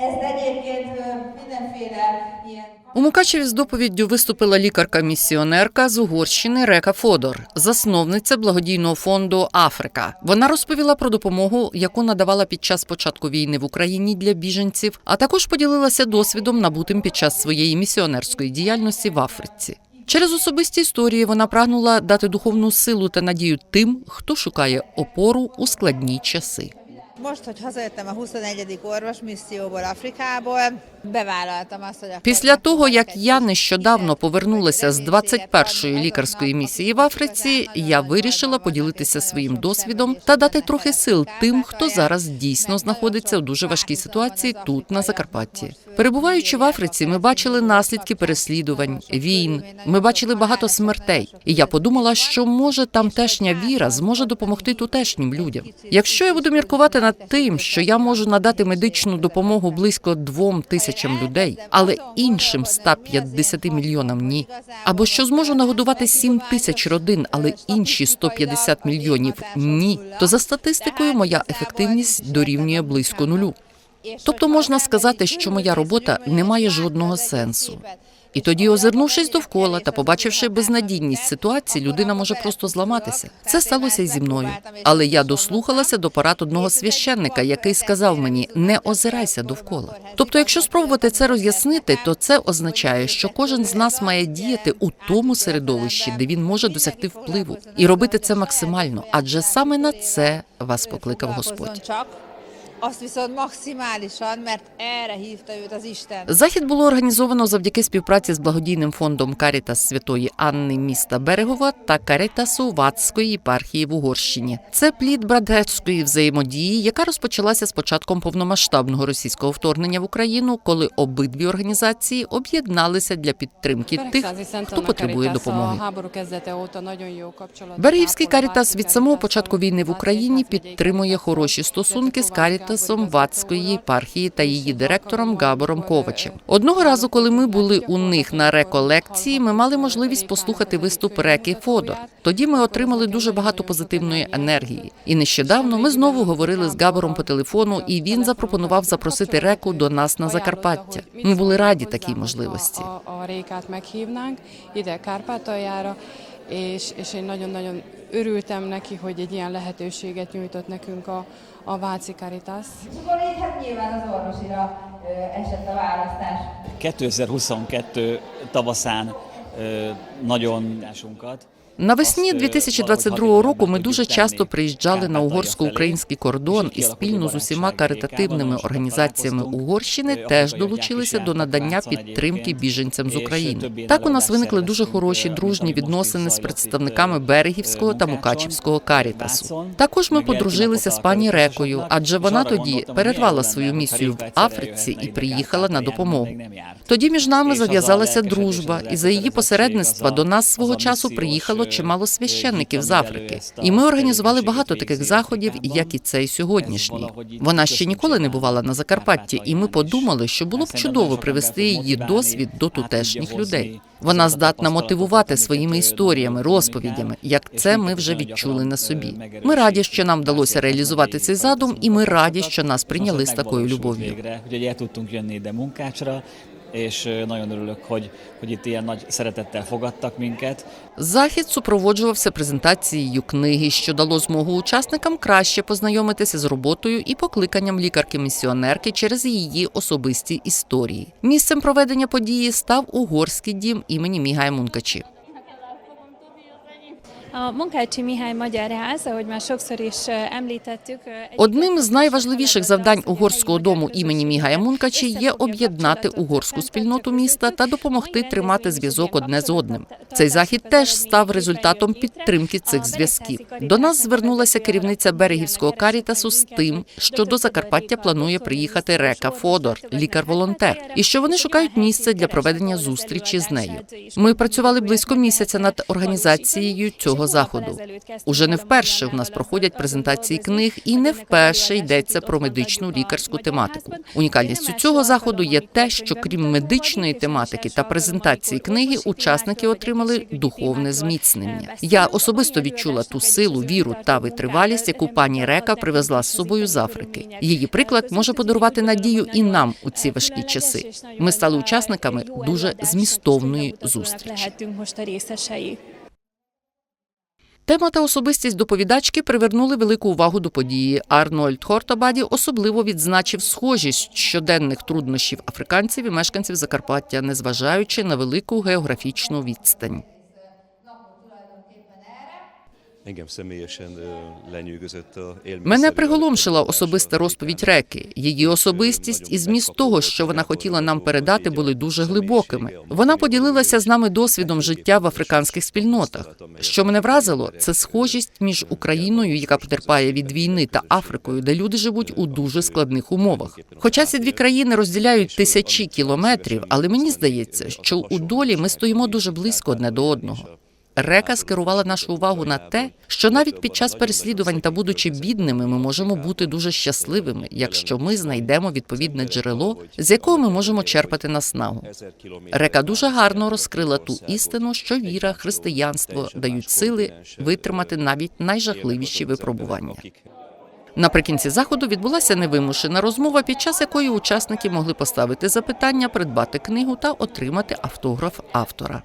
Ezt У Мукачеві з доповіддю виступила лікарка-місіонерка з Угорщини Река Фодор, засновниця благодійного фонду Африка. Вона розповіла про допомогу, яку надавала під час початку війни в Україні для біженців, а також поділилася досвідом, набутим під час своєї місіонерської діяльності в Африці. Через особисті історії вона прагнула дати духовну силу та надію тим, хто шукає опору у складні часи. Most, hogy hazajöttem a 21. orvosmisszióból, Afrikából, bevállaltam azt, hogy Після того, як я нещодавно повернулася з 21-ї лікарської місії в Африці, я вирішила поділитися своїм досвідом та дати трохи сил тим, хто зараз дійсно знаходиться у дуже важкій ситуації тут, на Закарпатті. Перебуваючи в Африці, ми бачили наслідки переслідувань, війн. Ми бачили багато смертей. І я подумала, що може тамтешня віра зможе допомогти тутешнім людям. Якщо я буду міркувати над тим, що я можу надати медичну допомогу близько двом тисячам людей, але іншим 150 мільйонам ні. Або що зможу нагодувати 7 тисяч родин, але інші 150 мільйонів ні, то за статистикою моя ефективність дорівнює близько нулю. Тобто можна сказати, що моя робота не має жодного сенсу. І тоді, озирнувшись довкола та побачивши безнадійність ситуації, людина може просто зламатися. Це сталося і зі мною. Але я дослухалася до порад одного священника, який сказав мені: не озирайся довкола. Тобто, якщо спробувати це роз'яснити, то це означає, що кожен з нас має діяти у тому середовищі, де він може досягти впливу, і робити це максимально, адже саме на це вас покликав Господь. Azt viszont maximálisan, mert erre hívta őt az Isten. Захід було організовано завдяки співпраці з благодійним фондом Карітас Святої Анни міста Берегова та Карітасу Ватської єпархії в Угорщині. Це плід братерської взаємодії, яка розпочалася з початком повномасштабного російського вторгнення в Україну, коли обидві організації об'єдналися для підтримки тих, хто потребує допомоги. Берегівський Карітас від самого початку війни в Україні підтримує хороші стосунки з Карітасом Ватської єпархії та її директором Габором Ковачем. Одного разу, коли ми були у них на реколекції, ми мали можливість послухати виступ реки Фодор. Тоді ми отримали дуже багато позитивної енергії. І нещодавно ми знову говорили з Габором по телефону, і він запропонував запросити реку до нас на Закарпаття. Ми були раді такій можливості. És, és én nagyon-nagyon örültem neki, hogy egy ilyen lehetőséget nyújtott nekünk a, a Váci Caritas. Mikor érhet nyilván az orvosira esett a választás? 2022 tavaszán ö, nagyon ásunkat. Навесні 2022 року ми дуже часто приїжджали на угорсько-український кордон і спільно з усіма каритативними організаціями Угорщини теж долучилися до надання підтримки біженцям з України. Так у нас виникли дуже хороші дружні відносини з представниками берегівського та мукачівського карітасу. Також ми подружилися з пані Рекою, адже вона тоді перервала свою місію в Африці і приїхала на допомогу. Тоді між нами зав'язалася дружба, і за її посередництва до нас свого часу приїхало чимало священників з Африки. І ми організували багато таких заходів, як і цей сьогоднішній. Вона ще ніколи не бувала на Закарпатті, і ми подумали, що було б чудово привести її досвід до тутешніх людей. Вона здатна мотивувати своїми історіями, розповідями, як це ми вже відчули на собі. Ми раді, що нам вдалося реалізувати цей задум, і ми раді, що нас прийняли з такою любов'ю. És nagyon örülök, hogy, hogy itt ilyen nagy szeretettel fogadtak minket. Захід супроводжувався презентацією книги, що дало змогу учасникам краще познайомитися з роботою і покликанням лікарки-місіонерки через її особисті історії. Місцем проведення події став угорський дім імені Мігая Мункачі. A Munkácsi Mihály Magyar Ház, ahogy már sokszor is említettük, Одним з найважливіших завдань угорського дому імені Мігая Мункачі є об'єднати угорську спільноту міста та допомогти тримати зв'язок одне з одним. Цей захід теж став результатом підтримки цих зв'язків. До нас звернулася керівниця берегівського карітасу з тим, що до Закарпаття планує приїхати Река Фодор, лікар-волонтер, і що вони шукають місце для проведення зустрічі з нею. Ми працювали близько місяця над організацією цього заходу. Уже не вперше в нас проходять презентації книг, і не вперше йдеться про медичну лікарську тематику. Унікальністю цього заходу є те, що крім медичної тематики та презентації книги, учасники отримали духовне зміцнення. Я особисто відчула ту силу, віру та витривалість, яку пані Река привезла з собою з Африки. Її приклад може подарувати надію і нам у ці важкі часи. Ми стали учасниками дуже змістовної зустрічі. Lehetünk most a részesei. Тема та особистість доповідачки привернули велику увагу до події. Арнольд Хортобаді особливо відзначив схожість щоденних труднощів африканців і мешканців Закарпаття, незважаючи на велику географічну відстань. Engem személyesen lenyűgözött a. Мене приголомшила особиста розповідь реки. Її особистість і зміст того, що вона хотіла нам передати, були дуже глибокими. Вона поділилася з нами досвідом життя в африканських спільнотах. Що мене вразило, це схожість між Україною, яка потерпає від війни, та Африкою, де люди живуть у дуже складних умовах. Хоча ці дві країни розділяють тисячі кілометрів, але мені здається, що у долі ми стоїмо дуже близько одне до одного. Река скерувала нашу увагу на те, що навіть під час переслідувань та будучи бідними, ми можемо бути дуже щасливими, якщо ми знайдемо відповідне джерело, з якого ми можемо черпати наснагу. Река дуже гарно розкрила ту істину, що віра, християнство дають сили витримати навіть найжахливіші випробування. Наприкінці заходу відбулася невимушена розмова, під час якої учасники могли поставити запитання, придбати книгу та отримати автограф автора.